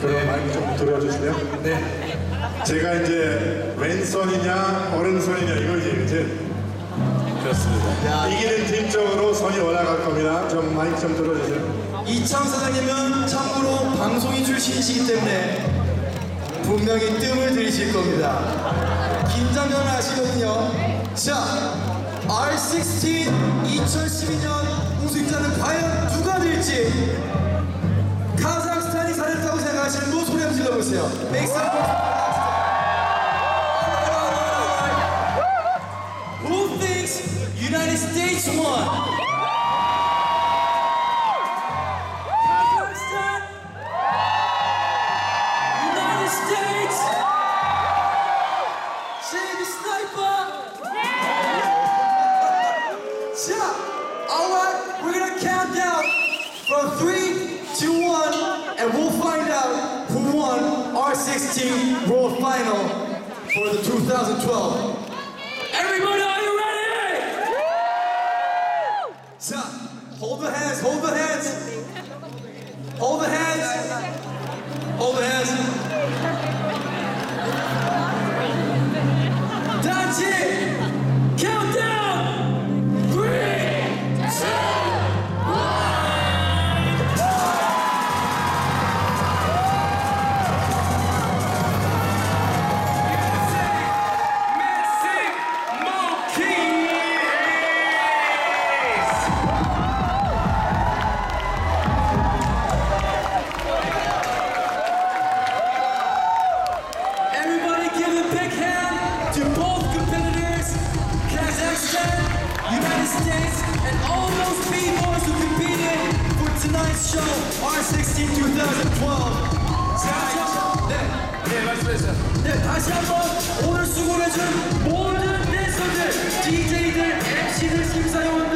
그럼 마이크 좀 들어주시면. 네. 제가 이제 왼손이냐 오른손이냐 이거지, 그치? 그렇습니다. 이기는 팀 쪽으로 손이 올라갈 겁니다. 좀 마이크 좀 들어주세요. 이창 사장님은 참고로 방송인 출신이시기 때문에 분명히 뜸을 들이실 겁니다. 긴장감을 아시거든요. 자, R16 2012년 우승자는 과연 누가 될지 Who thinks United States won? United States? Sniper? Yeah! Alright, we're gonna count down from three to one, and we'll find out who won our 16 World Final for the 2012. Everybody, are you ready? So, hold the hands, hold the hands. Tonight's show, R16 2012. 자, 네, 네, 말씀해주세요. 네, 다시 한번 오늘 수고해준 모든 댄서들, DJ들, MC들, 심사위원